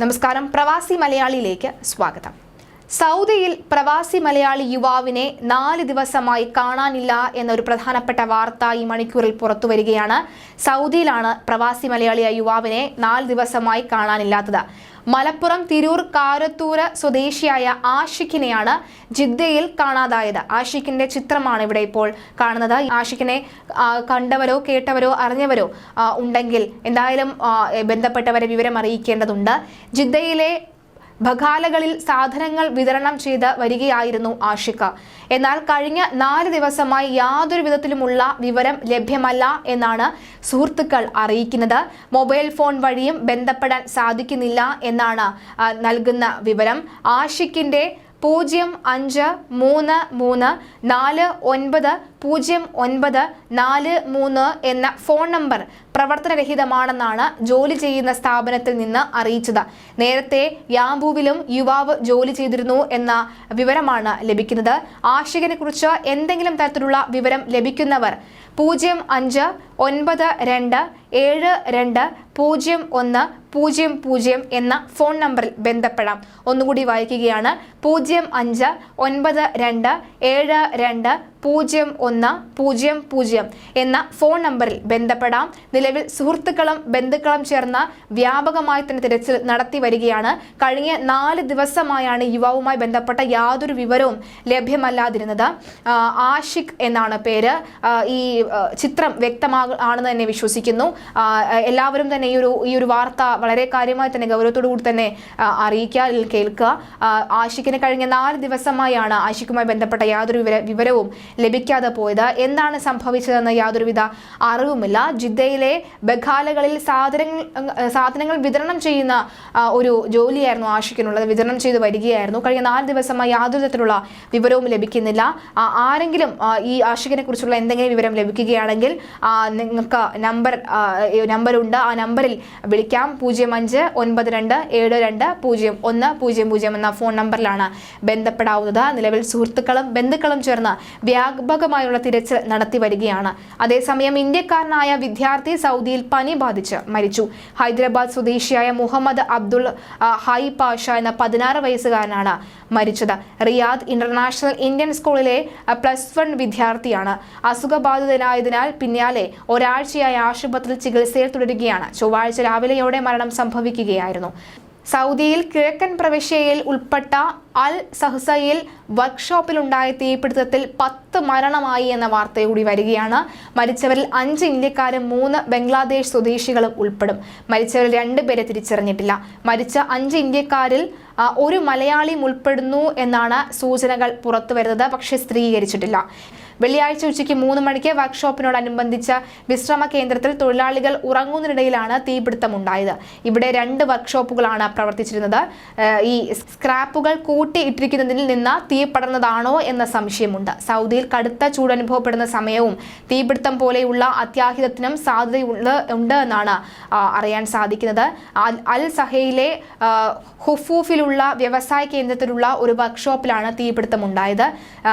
നമസ്കാരം. പ്രവാസി മലയാളിയിലേക്ക് സ്വാഗതം. സൗദിയിൽ പ്രവാസി മലയാളി യുവാവിനെ നാല് ദിവസമായി കാണാനില്ല എന്നൊരു പ്രധാനപ്പെട്ട വാർത്ത ഈ മണിക്കൂറിൽ പുറത്തു വരികയാണ്. സൗദിയിലാണ് പ്രവാസി മലയാളിയായ യുവാവിനെ നാല് ദിവസമായി കാണാനില്ലാത്തത്. മലപ്പുറം തിരൂർ കാരത്തൂര് സ്വദേശിയായ ആഷിഖിനെയാണ് ജിദ്ദയിൽ കാണാതായത്. ആഷിഖിന്റെ ചിത്രമാണ് ഇവിടെ ഇപ്പോൾ കാണുന്നത്. ആഷിഖിനെ കണ്ടവരോ കേട്ടവരോ അറിഞ്ഞവരോ ഉണ്ടെങ്കിൽ എന്തായാലും ബന്ധപ്പെട്ടവരെ വിവരം അറിയിക്കേണ്ടതുണ്ട്. ജിദ്ദയിലെ ബഖാലകളിൽ സാധനങ്ങൾ വിതരണം ചെയ്ത് വരികയായിരുന്നു ആഷിക എന്നാൽ കഴിഞ്ഞ നാല് ദിവസമായി യാതൊരു വിധത്തിലുമുള്ള വിവരം ലഭ്യമല്ല എന്നാണ് സുഹൃത്തുക്കൾ അറിയിക്കുന്നത്. മൊബൈൽ ഫോൺ വഴിയും ബന്ധപ്പെടാൻ സാധിക്കുന്നില്ല എന്നാണ് നൽകുന്ന വിവരം. ആഷിക്കിന്റെ പൂജ്യം അഞ്ച് മൂന്ന് മൂന്ന് നാല് ഒൻപത് പൂജ്യം ഒൻപത് നാല് മൂന്ന് എന്ന ഫോൺ നമ്പർ പ്രവർത്തനരഹിതമാണെന്നാണ് ജോലി ചെയ്യുന്ന സ്ഥാപനത്തിൽ നിന്ന് അറിയിച്ചത്. നേരത്തെ യാംബുവിലും യുവാവ് ജോലി ചെയ്തിരുന്നു എന്ന വിവരമാണ് ലഭിക്കുന്നത്. ആഷികനെ കുറിച്ച് എന്തെങ്കിലും തരത്തിലുള്ള വിവരം ലഭിക്കുന്നവർ പൂജ്യം അഞ്ച് ഒൻപത് രണ്ട് ഏഴ് രണ്ട് പൂജ്യം ഒന്ന് പൂജ്യം പൂജ്യം എന്ന ഫോൺ നമ്പറിൽ ബന്ധപ്പെടാം. ഒന്നുകൂടി വായിക്കുകയാണ്. പൂജ്യം അഞ്ച് ഒൻപത് രണ്ട് ഏഴ് രണ്ട് പൂജ്യം ഒന്ന് പൂജ്യം പൂജ്യം എന്ന ഫോൺ നമ്പറിൽ ബന്ധപ്പെടാം. നിലവിൽ സുഹൃത്തുക്കളും ബന്ധുക്കളും ചേർന്ന് വ്യാപകമായി തന്നെ തിരച്ചിൽ നടത്തി വരികയാണ്. കഴിഞ്ഞ നാല് ദിവസമായാണ് യുവാവുമായി ബന്ധപ്പെട്ട യാതൊരു വിവരവും ലഭ്യമല്ലാതിരുന്നത്. ആഷിഖ് എന്നാണ് പേര്. ഈ ചിത്രം വ്യക്തമാ ആണെന്ന് തന്നെ വിശ്വസിക്കുന്നു. എല്ലാവരും തന്നെ ഈ ഒരു ഈ ഒരു വാർത്ത വളരെ കാര്യമായി തന്നെ ഗൗരവത്തോടു കൂടി തന്നെ അറിയിക്കുക കേൾക്കുക. ആഷിഖിന് കഴിഞ്ഞ നാല് ദിവസമായാണ് ആഷിഖുമായി ബന്ധപ്പെട്ട യാതൊരു വിവര വിവരവും ലഭിക്കാതെ പോയത്. എന്താണ് സംഭവിച്ചതെന്ന് യാതൊരുവിധ അറിവുമില്ല. ജിദ്ദയിലെ ബഖാലകളിൽ സാധനങ്ങൾ സാധനങ്ങൾ വിതരണം ചെയ്യുന്ന ഒരു ജോലിയായിരുന്നു ആഷിഖിനുള്ളത് വിതരണം ചെയ്ത് വരികയായിരുന്നു. കഴിഞ്ഞ നാല് ദിവസമായി യാതൊരു തരത്തിലുള്ള വിവരവും ലഭിക്കുന്നില്ല. ആരെങ്കിലും ഈ ആഷിഖിനെ കുറിച്ചുള്ള എന്തെങ്കിലും വിവരം ലഭിക്കുകയാണെങ്കിൽ നിങ്ങൾക്ക് നമ്പർ നമ്പറുണ്ട് ആ നമ്പറിൽ വിളിക്കാം. പൂജ്യം അഞ്ച് ഒൻപത് രണ്ട് ഏഴ് രണ്ട് പൂജ്യം ഒന്ന് പൂജ്യം പൂജ്യം എന്ന ഫോൺ നമ്പറിലാണ് ബന്ധപ്പെടാവുന്നത്. നിലവിൽ സുഹൃത്തുക്കളും ബന്ധുക്കളും ചേർന്ന് വ്യാപകമായുള്ള തിരച്ചിൽ നടത്തി വരികയാണ്. അതേസമയം ഇന്ത്യക്കാരനായ വിദ്യാർത്ഥി സൗദിയിൽ പനി ബാധിച്ച് മരിച്ചു. ഹൈദരാബാദ് സ്വദേശിയായ മുഹമ്മദ് അബ്ദുൾ ഹൈ പാഷ എന്ന പതിനാറ് വയസ്സുകാരനാണ് മരിച്ചത്. റിയാദ് ഇന്റർനാഷണൽ ഇന്ത്യൻ സ്കൂളിലെ പ്ലസ് വൺ വിദ്യാർത്ഥിയാണ്. അസുഖബാധിതനായതിനാൽ പിന്നാലെ ഒരാഴ്ചയായി ആശുപത്രിയിൽ ചികിത്സയിൽ തുടരുകയാണ്. ചൊവ്വാഴ്ച രാവിലെയോടെ മരണം സംഭവിക്കുകയായിരുന്നു. സൗദിയിൽ കിഴക്കൻ പ്രവിശ്യയിൽ ഉൾപ്പെട്ട അൽ സഹ്സയിൽ വർക്ക്ഷോപ്പിലുണ്ടായ തീപിടുത്തത്തിൽ പത്ത് മരണമായി എന്ന വാർത്ത കൂടി വരികയാണ്. മരിച്ചവരിൽ അഞ്ച് ഇന്ത്യക്കാരും മൂന്ന് ബംഗ്ലാദേശ് സ്വദേശികളും ഉൾപ്പെടും. മരിച്ചവരിൽ രണ്ടുപേരെ തിരിച്ചറിഞ്ഞിട്ടില്ല. മരിച്ച അഞ്ച് ഇന്ത്യക്കാരിൽ ഒരു മലയാളിയും ഉൾപ്പെടുന്നു എന്നാണ് സൂചനകൾ പുറത്തു വരുന്നത് പക്ഷേ സ്ഥിരീകരിച്ചിട്ടില്ല. വെള്ളിയാഴ്ച ഉച്ചയ്ക്ക് മൂന്ന് മണിക്ക് വർക്ക്ഷോപ്പിനോടനുബന്ധിച്ച വിശ്രമ കേന്ദ്രത്തിൽ തൊഴിലാളികൾ ഉറങ്ങുന്നതിനിടയിലാണ് തീപിടുത്തമുണ്ടായത്. ഇവിടെ രണ്ട് വർക്ക്ഷോപ്പുകളാണ് പ്രവർത്തിച്ചിരുന്നത്. ഈ സ്ക്രാപ്പുകൾ കൂട്ടി ഇട്ടിരിക്കുന്നതിൽ നിന്ന് തീ പടർന്നതാണോ എന്ന സംശയമുണ്ട്. സൗദിയിൽ കടുത്ത ചൂട് അനുഭവപ്പെടുന്ന സമയവും തീപിടുത്തം പോലെയുള്ള അത്യാഹിതത്തിനും സാധ്യതയുള്ള ഉണ്ട് എന്നാണ് അറിയാൻ സാധിക്കുന്നത്. അൽ- സഹയിലെ ഹുഫൂഫിലുള്ള വ്യവസായ കേന്ദ്രത്തിലുള്ള ഒരു വർക്ക്ഷോപ്പിലാണ് തീപിടുത്തം ഉണ്ടായത്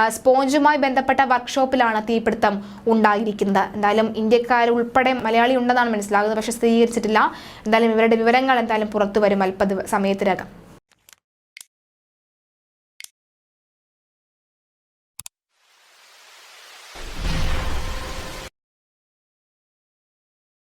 സ്പോഞ്ചുമായി ബന്ധപ്പെട്ട വർക്ക്ഷോപ്പിലാണ് തീപിടുത്തം ഉണ്ടായിരിക്കുന്നത്. എന്തായാലും ഇന്ത്യക്കാർ ഉൾപ്പെടെ മലയാളി ഉണ്ടെന്നാണ് മനസ്സിലാകുന്നത്. പക്ഷേ സ്ഥിരീകരിച്ചിട്ടില്ല. എന്തായാലും ഇവരുടെ വിവരങ്ങൾ എന്തായാലും പുറത്തു വരും അല്പ സമയത്തിനകം.